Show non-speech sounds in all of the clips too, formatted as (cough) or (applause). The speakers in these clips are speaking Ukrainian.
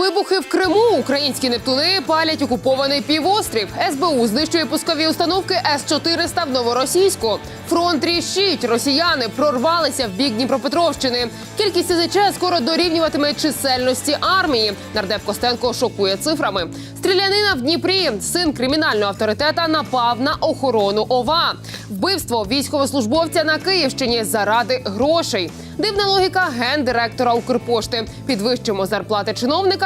Вибухи в Криму. Українські нептуни палять окупований півострів. СБУ знищує пускові установки С-400 в Новоросійську. Фронт тріщить. Росіяни прорвалися в бік Дніпропетровщини. Кількість СЗЧ скоро дорівнюватиме чисельності армії. Нардеп Костенко шокує цифрами. Стрілянина в Дніпрі. Син кримінального авторитета напав на охорону ОВА. Вбивство військовослужбовця на Київщині заради грошей. Дивна логіка гендиректора Укрпошти. Підвищимо зарплати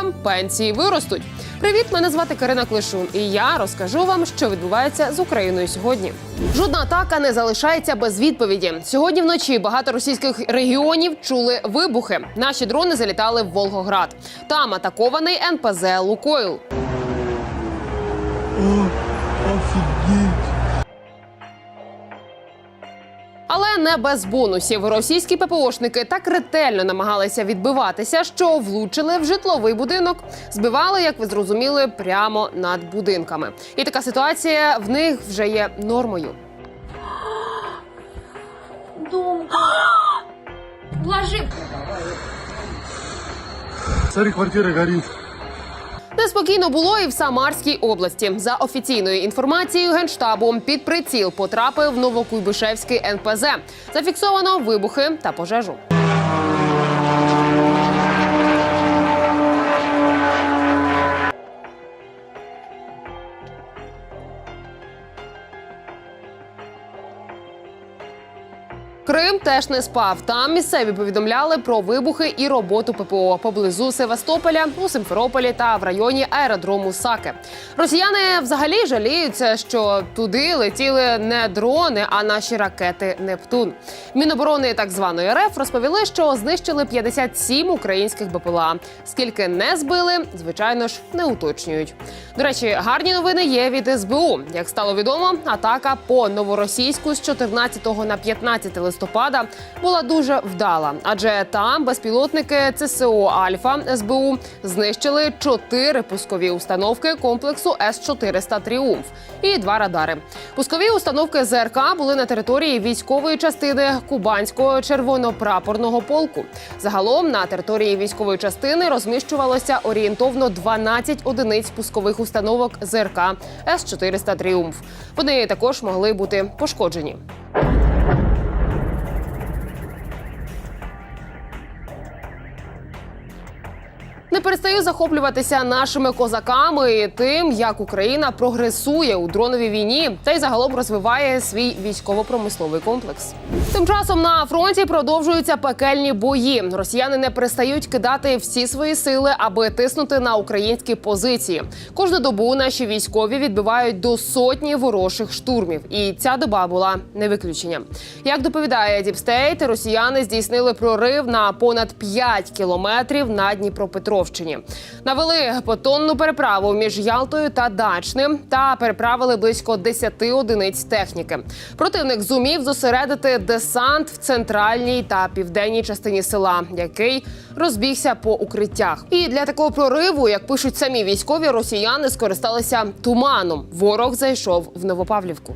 чиновникам, пенсії виростуть. Привіт, мене звати Карина Клишун, і я розкажу вам, що відбувається з Україною сьогодні. Жодна атака не залишається без відповіді. Сьогодні вночі багато російських регіонів чули вибухи. Наші дрони залітали в Волгоград. Там атакований НПЗ Лукойл. Але не без бонусів. Російські ППОшники так ретельно намагалися відбиватися, що влучили в житловий будинок. Збивали, як ви зрозуміли, прямо над будинками. І така ситуація в них вже є нормою. Думка. (gasps) Вложи. Смотри, квартира горит. Неспокійно було і в Самарській області. За офіційною інформацією генштабу, під приціл потрапив Новокуйбишевський НПЗ. Зафіксовано вибухи та пожежу. Теж не спав. Там місцеві повідомляли про вибухи і роботу ППО поблизу Севастополя, у Симферополі та в районі аеродрому Саки. Росіяни взагалі жаліються, що туди летіли не дрони, а наші ракети Нептун. Міноборони так званої РФ розповіли, що знищили 57 українських БПЛА. Скільки не збили, звичайно ж, не уточнюють. До речі, гарні новини є від СБУ. Як стало відомо, атака по новоросійську з 14 на 15 листопада була дуже вдала, адже там безпілотники ЦСО Альфа СБУ знищили чотири пускові установки комплексу С 400 Тріумф і два радари. Пускові установки ЗРК були на території військової частини Кубанського червонопрапорного полку. Загалом на території військової частини розміщувалося орієнтовно 12 одиниць пускових установок ЗРК С 400 Тріумф. Вони також могли бути пошкоджені. Не перестаю захоплюватися нашими козаками і тим, як Україна прогресує у дроновій війні та й загалом розвиває свій військово-промисловий комплекс. Тим часом на фронті продовжуються пекельні бої. Росіяни не перестають кидати всі свої сили, аби тиснути на українські позиції. Кожну добу наші військові відбивають до сотні ворожих штурмів, і ця доба була не виключенням. Як доповідає Діпстейт, росіяни здійснили прорив на понад 5 кілометрів на Дніпропетровщині. Навели потонну переправу між Ялтою та Дачним та переправили близько 10 одиниць техніки. Противник зумів зосередити десант в центральній та південній частині села, який розбігся по укриттях. І для такого прориву, як пишуть самі військові, росіяни скористалися туманом. Ворог зайшов в Новопавлівку.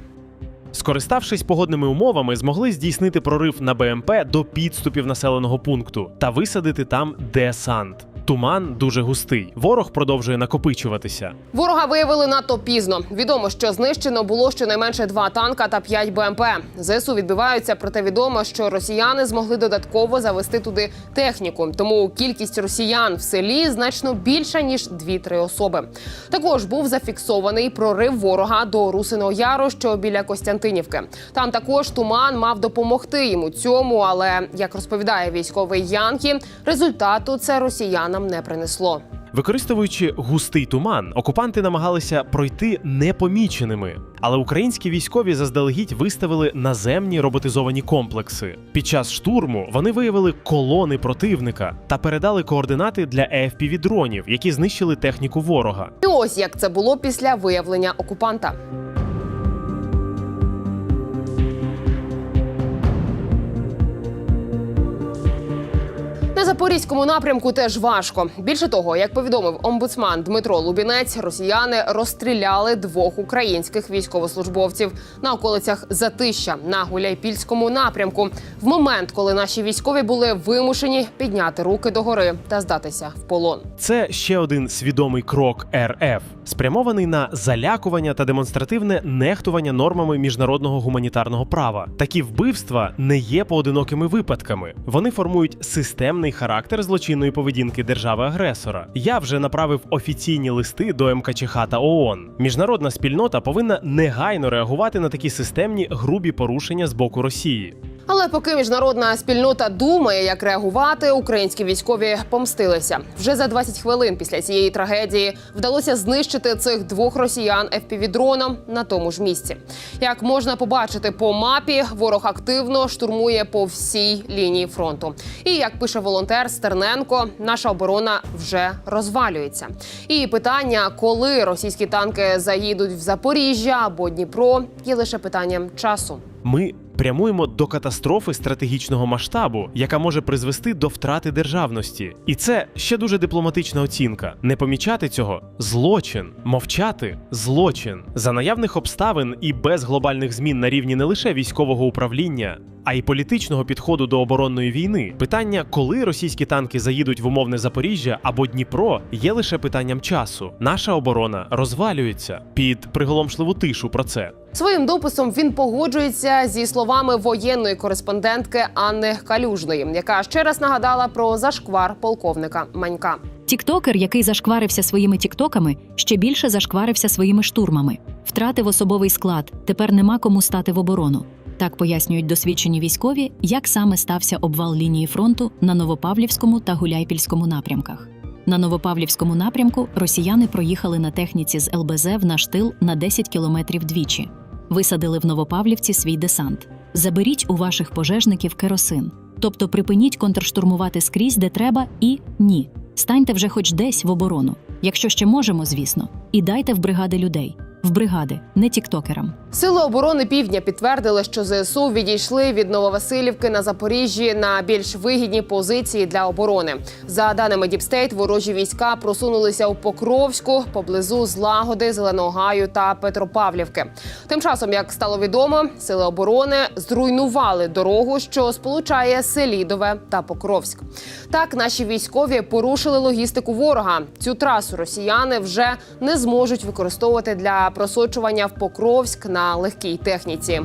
Скориставшись погодними умовами, змогли здійснити прорив на БМП до підступів населеного пункту та висадити там десант. Туман дуже густий. Ворог продовжує накопичуватися. Ворога виявили надто пізно. Відомо, що знищено було щонайменше два танка та п'ять БМП. ЗСУ відбиваються, проте відомо, що росіяни змогли додатково завести туди техніку. Тому кількість росіян в селі значно більша ніж 2-3 особи. Також був зафіксований прорив ворога до Русиного Яру, що біля Костянтинівки. Там також туман мав допомогти йому цьому, але як розповідає військовий Янкі, результату це росіянам не принесло. Використовуючи густий туман, окупанти намагалися пройти непоміченими. Але українські військові заздалегідь виставили наземні роботизовані комплекси. Під час штурму вони виявили колони противника та передали координати для efpv дронів, які знищили техніку ворога. І ось як це було після виявлення окупанта. Запорізькому напрямку теж важко. Більше того, як повідомив омбудсман Дмитро Лубінець, росіяни розстріляли двох українських військовослужбовців на околицях Затища на Гуляйпільському напрямку. В момент, коли наші військові були вимушені підняти руки догори та здатися в полон. Це ще один свідомий крок РФ, спрямований на залякування та демонстративне нехтування нормами міжнародного гуманітарного права. Такі вбивства не є поодинокими випадками. Вони формують системний характер злочинної поведінки держави-агресора. Я вже направив офіційні листи до МКЧХ та ООН. Міжнародна спільнота повинна негайно реагувати на такі системні грубі порушення з боку Росії. Але поки міжнародна спільнота думає, як реагувати, українські військові помстилися. Вже за 20 хвилин після цієї трагедії вдалося знищити цих двох росіян FPV-дроном на тому ж місці. Як можна побачити по мапі, ворог активно штурмує по всій лінії фронту. І як пише волонтер Стерненко, наша оборона вже розвалюється. І питання, коли російські танки заїдуть в Запоріжжя або Дніпро, є лише питанням часу. Ми прямуємо до катастрофи стратегічного масштабу, яка може призвести до втрати державності. І це ще дуже дипломатична оцінка. Не помічати цього злочин, мовчати злочин. За наявних обставин і без глобальних змін на рівні не лише військового управління. А й політичного підходу до оборонної війни питання, коли російські танки заїдуть в умовне Запоріжжя або Дніпро, є лише питанням часу. Наша оборона розвалюється під приголомшливу тишу про це. Своїм дописом він погоджується зі словами воєнної кореспондентки Анни Калюжної, яка ще раз нагадала про зашквар полковника Манька. Тіктокер, який зашкварився своїми тіктоками, ще більше зашкварився своїми штурмами, втратив особовий склад. Тепер нема кому стати в оборону. Так пояснюють досвідчені військові, як саме стався обвал лінії фронту на Новопавлівському та Гуляйпільському напрямках. На Новопавлівському напрямку росіяни проїхали на техніці з ЛБЗ в наш тил на 10 кілометрів двічі. Висадили в Новопавлівці свій десант. Заберіть у ваших пожежників керосин. Тобто припиніть контрштурмувати скрізь, де треба, і ні. Станьте вже хоч десь в оборону, якщо ще можемо, звісно, і дайте в бригади людей. В бригади, не тіктокерам. Сили оборони Півдня підтвердили, що ЗСУ відійшли від Нововасилівки на Запоріжжі на більш вигідні позиції для оборони. За даними Діпстейт, ворожі війська просунулися у Покровську поблизу Злагоди, Зеленого Гаю та Петропавлівки. Тим часом, як стало відомо, сили оборони зруйнували дорогу, що сполучає Селідове та Покровськ. Так, наші військові порушили логістику ворога. Цю трасу росіяни вже не зможуть використовувати для просочування в Покровськ на легкій техніці.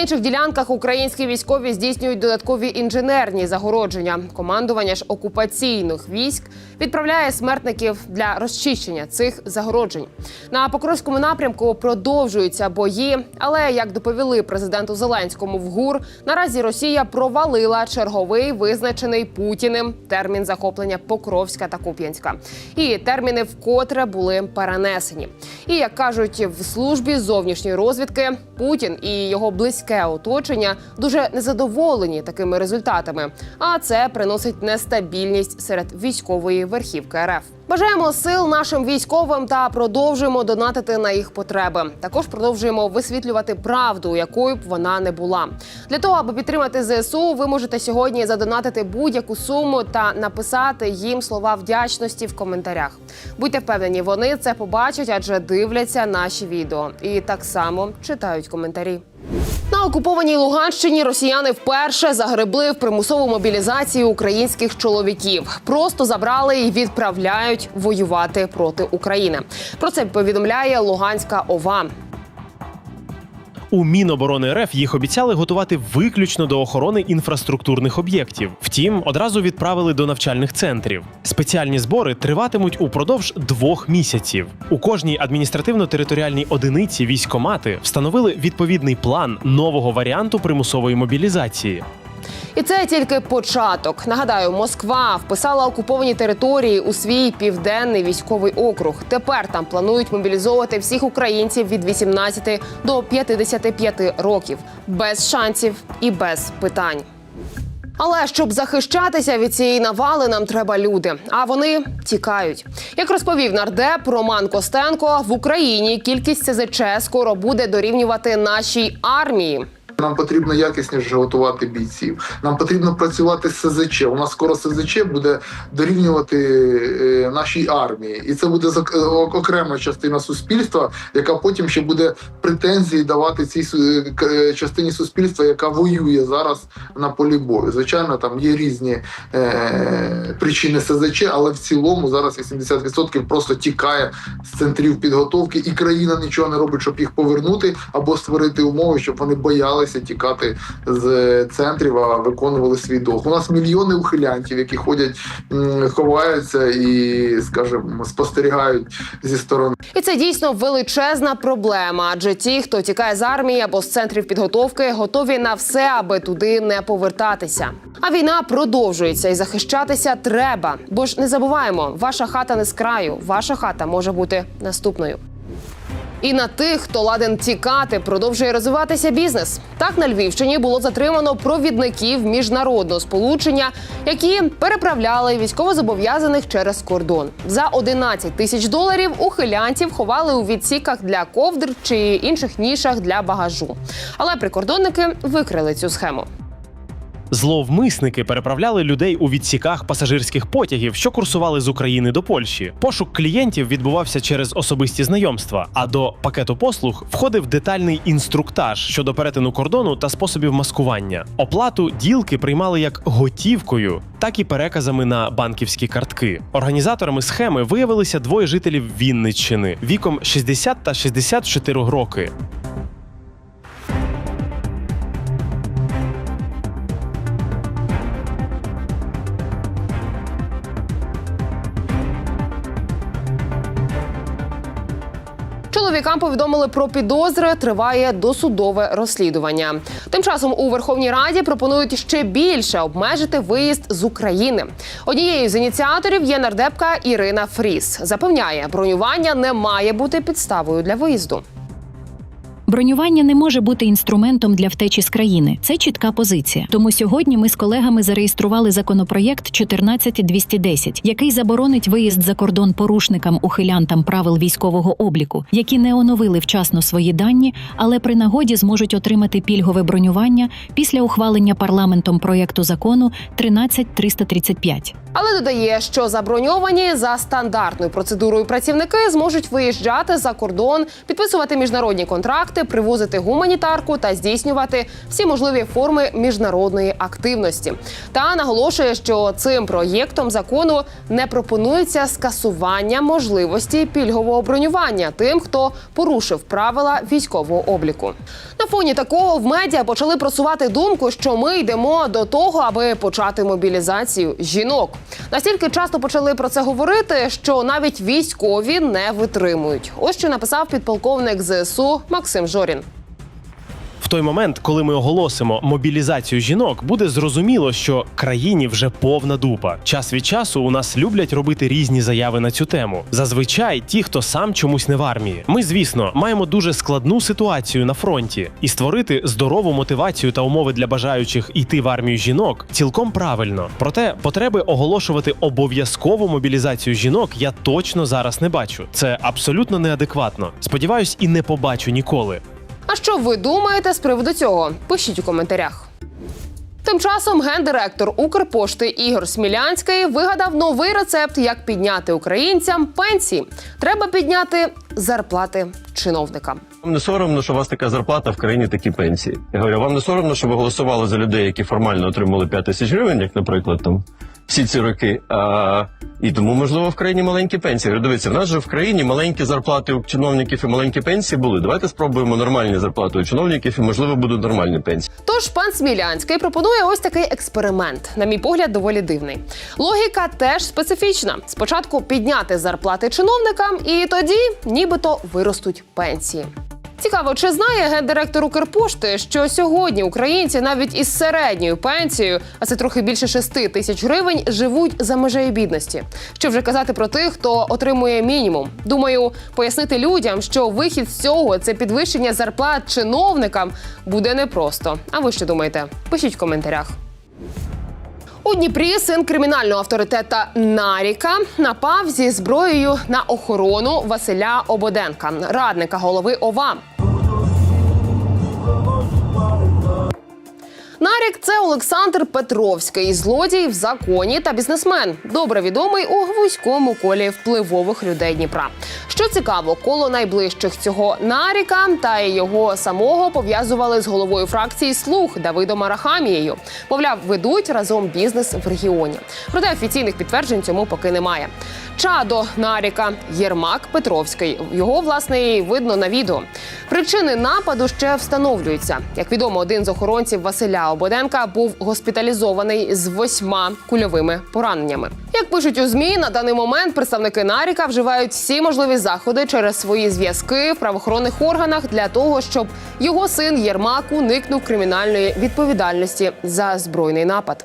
Інших ділянках українські військові здійснюють додаткові інженерні загородження. Командування ж окупаційних військ відправляє смертників для розчищення цих загороджень. На Покровському напрямку продовжуються бої, але як доповіли президенту Зеленському в ГУР, наразі Росія провалила черговий визначений Путіним термін захоплення Покровська та Куп'янська. І терміни вкотре були перенесені. І як кажуть в службі зовнішньої розвідки, Путін і його близьке оточення дуже незадоволені такими результатами. А це приносить нестабільність серед військової верхівки РФ. Бажаємо сил нашим військовим та продовжуємо донатити на їх потреби. Також продовжуємо висвітлювати правду, якою б вона не була. Для того аби підтримати ЗСУ, ви можете сьогодні задонатити будь-яку суму та написати їм слова вдячності в коментарях. Будьте впевнені, вони це побачать, адже дивляться наші відео і так само читають коментарі. На окупованій Луганщині росіяни вперше загребли в примусову мобілізацію українських чоловіків. Просто забрали і відправляють воювати проти України. Про це повідомляє Луганська ОВА. У Міноборони РФ їх обіцяли готувати виключно до охорони інфраструктурних об'єктів. Втім, одразу відправили до навчальних центрів. Спеціальні збори триватимуть упродовж двох місяців. У кожній адміністративно-територіальній одиниці військомати встановили відповідний план нового варіанту примусової мобілізації. І це тільки початок. Нагадаю, Москва вписала окуповані території у свій південний військовий округ. Тепер там планують мобілізовувати всіх українців від 18 до 55 років без шансів і без питань. Але щоб захищатися від цієї навали, нам треба люди. А вони тікають. Як розповів нардеп Роман Костенко, в Україні кількість СЗЧ скоро буде дорівнювати нашій армії. Нам потрібно якісніше готувати бійців. Нам потрібно працювати з СЗЧ. У нас скоро СЗЧ буде дорівнювати е, нашій армії, і це буде е, окрема частина суспільства, яка потім ще буде претензії давати цій е, частині суспільства, яка воює зараз на полі бою. Звичайно, там є різні е, причини СЗЧ, але в цілому зараз 80% просто тікає з центрів підготовки, і країна нічого не робить, щоб їх повернути або створити умови, щоб вони боялися тікати з центрів, а виконували свій долг. У нас мільйони ухилянтів, які ходять, ховаються і, скажімо, спостерігають зі сторони. І це дійсно величезна проблема. Адже ті, хто тікає з армії або з центрів підготовки, готові на все, аби туди не повертатися. А війна продовжується і захищатися треба. Бо ж не забуваємо, ваша хата не з краю, ваша хата може бути наступною. І на тих, хто ладен тікати, продовжує розвиватися бізнес. Так на Львівщині було затримано провідників міжнародного сполучення, які переправляли військовозобов'язаних через кордон. За 11 тисяч доларів ухилянтів ховали у відсіках для ковдр чи інших нішах для багажу. Але прикордонники викрили цю схему. Зловмисники переправляли людей у відсіках пасажирських потягів, що курсували з України до Польщі. Пошук клієнтів відбувався через особисті знайомства. А до пакету послуг входив детальний інструктаж щодо перетину кордону та способів маскування. Оплату ділки приймали як готівкою, так і переказами на банківські картки. Організаторами схеми виявилися двоє жителів Вінниччини віком 60 та 64 роки. Чоловікам повідомили про підозри. Триває досудове розслідування. Тим часом у Верховній Раді пропонують ще більше обмежити виїзд з України. Однією з ініціаторів є нардепка Ірина Фріс. Запевняє, бронювання не має бути підставою для виїзду. Бронювання не може бути інструментом для втечі з країни. Це чітка позиція. Тому сьогодні ми з колегами зареєстрували законопроєкт 14210, який заборонить виїзд за кордон порушникам ухилянтам правил військового обліку, які не оновили вчасно свої дані, але при нагоді зможуть отримати пільгове бронювання після ухвалення парламентом проєкту закону 13335. Але додає, що заброньовані за стандартною процедурою працівники зможуть виїжджати за кордон, підписувати міжнародні контракти, привозити гуманітарку та здійснювати всі можливі форми міжнародної активності. Та наголошує, що цим проєктом закону не пропонується скасування можливості пільгового бронювання тим, хто порушив правила військового обліку. На фоні такого в медіа почали просувати думку, що ми йдемо до того, аби почати мобілізацію жінок. Настільки часто почали про це говорити, що навіть військові не витримують. Ось що написав підполковник ЗСУ Максим Жорін. Той момент, коли ми оголосимо мобілізацію жінок, буде зрозуміло, що країні вже повна дупа. Час від часу у нас люблять робити різні заяви на цю тему. Зазвичай ті, хто сам чомусь не в армії. Ми, звісно, маємо дуже складну ситуацію на фронті, і створити здорову мотивацію та умови для бажаючих йти в армію жінок цілком правильно. Проте потреби оголошувати обов'язкову мобілізацію жінок я точно зараз не бачу. Це абсолютно неадекватно. Сподіваюсь, і не побачу ніколи. А що ви думаєте з приводу цього? Пишіть у коментарях. Тим часом гендиректор Укрпошти Ігор Смілянський вигадав новий рецепт, як підняти українцям пенсії. Треба підняти зарплати чиновникам. Вам не соромно, що у вас така зарплата в країні такі пенсії. Я говорю, вам не соромно, що ви голосували за людей, які формально отримали 5 тисяч гривень, як, наприклад, там всі ці роки. А, і тому, можливо, в країні маленькі пенсії. Дивіться, в нас же в країні маленькі зарплати у чиновників і маленькі пенсії були. Давайте спробуємо нормальні зарплати у чиновників, і можливо будуть нормальні пенсії. Тож пан Смілянський пропонує ось такий експеримент. На мій погляд, доволі дивний. Логіка теж специфічна. Спочатку підняти зарплати чиновникам, і тоді нібито виростуть пенсії. Цікаво, чи знає гендиректор Укрпошти, що сьогодні українці навіть із середньою пенсією, а це трохи більше 6 тисяч гривень, живуть за межею бідності. Що вже казати про тих, хто отримує мінімум. Думаю, пояснити людям, що вихід з цього це підвищення зарплат чиновникам буде непросто. А ви що думаєте? Пишіть в коментарях. У Дніпрі син кримінального авторитета Наріка напав зі зброєю на охорону Василя Ободенка, радника голови ОВА. Нарік це Олександр Петровський, злодій в законі та бізнесмен, добре відомий у вузькому колі впливових людей Дніпра. Що цікаво, коло найближчих цього Наріка та його самого пов'язували з головою фракції Слух Давидом Арахамією. Мовляв, ведуть разом бізнес в регіоні. Проте офіційних підтверджень цьому поки немає. Чадо Наріка Єрмак Петровський. Його власне і видно на відео. Причини нападу ще встановлюються. Як відомо, один з охоронців Василя Ободенка був госпіталізований з восьма кульовими пораненнями. Як пишуть у змі, на даний момент представники Наріка вживають всі можливі заходи через свої зв'язки в правоохоронних органах для того, щоб його син Єрмак уникнув кримінальної відповідальності за збройний напад.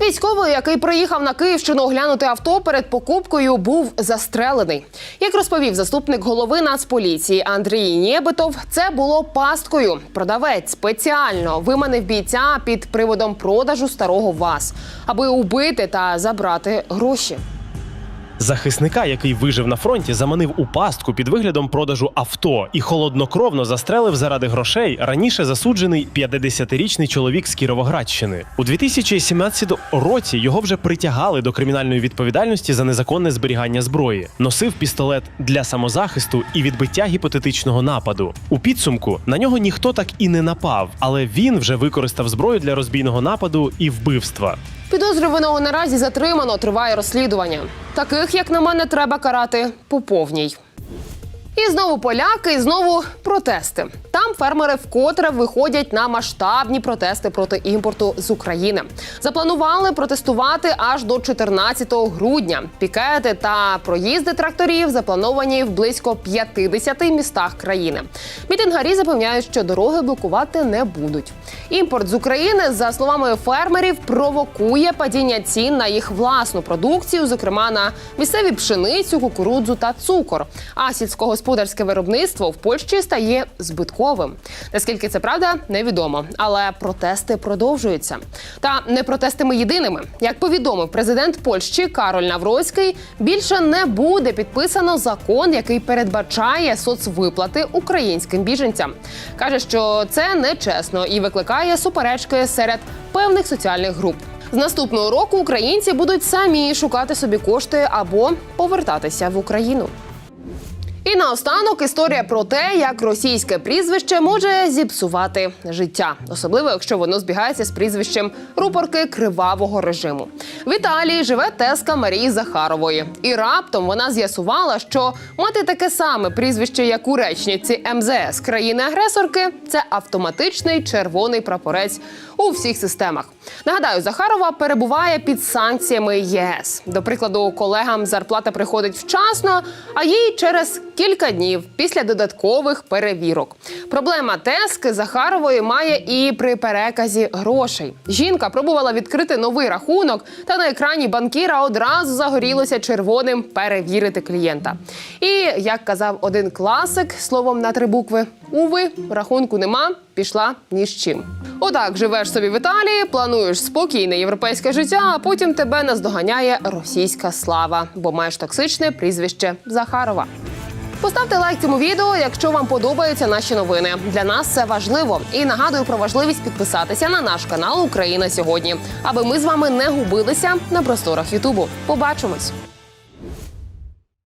Військовий, який приїхав на Київщину оглянути авто перед покупкою, був застрелений. Як розповів заступник голови Нацполіції Андрій Нєбитов, це було пасткою. Продавець спеціально виманив бійця під приводом продажу старого ВАЗ, аби убити та забрати гроші. Захисника, який вижив на фронті, заманив у пастку під виглядом продажу авто і холоднокровно застрелив заради грошей раніше засуджений 50-річний чоловік з Кіровоградщини. У 2017 році його вже притягали до кримінальної відповідальності за незаконне зберігання зброї, носив пістолет для самозахисту і відбиття гіпотетичного нападу. У підсумку на нього ніхто так і не напав, але він вже використав зброю для розбійного нападу і вбивства. Підозрюваного наразі затримано, триває розслідування. Таких, як на мене, треба карати по повній. І знову поляки, і знову протести. Там фермери вкотре виходять на масштабні протести проти імпорту з України. Запланували протестувати аж до 14 грудня. Пікети та проїзди тракторів заплановані в близько 50 містах країни. Мітингарі запевняють, що дороги блокувати не будуть. Імпорт з України, за словами фермерів, провокує падіння цін на їх власну продукцію, зокрема на місцеві пшеницю, кукурудзу та цукор. А сільськогосподарське виробництво в Польщі стає збитковим. Наскільки це правда, невідомо. Але протести продовжуються. Та не протестами єдиними. Як повідомив президент Польщі Кароль Навроцький, більше не буде підписано закон, який передбачає соцвиплати українським біженцям. каже, що це нечесно і викликає суперечки серед певних соціальних груп. З наступного року українці будуть самі шукати собі кошти або повертатися в Україну. І наостанок історія про те, як російське прізвище може зіпсувати життя, особливо якщо воно збігається з прізвищем рупорки кривавого режиму. В Італії живе теска Марії Захарової, і раптом вона з'ясувала, що мати таке саме прізвище, як у речниці МЗС країни-агресорки, це автоматичний червоний прапорець у всіх системах. Нагадаю, Захарова перебуває під санкціями ЄС. До прикладу, колегам зарплата приходить вчасно, а їй через кілька днів після додаткових перевірок. Проблема тески Захарової має і при переказі грошей. Жінка пробувала відкрити новий рахунок, та на екрані банкіра одразу загорілося червоним перевірити клієнта. І як казав один класик словом на три букви: уви, рахунку нема, пішла ні з чим. Отак живеш собі в Італії, плануєш спокійне європейське життя, а потім тебе наздоганяє російська слава, бо маєш токсичне прізвище Захарова. Поставте лайк цьому відео, якщо вам подобаються наші новини. Для нас це важливо. І нагадую про важливість підписатися на наш канал Україна сьогодні, аби ми з вами не губилися на просторах Ютубу. Побачимось.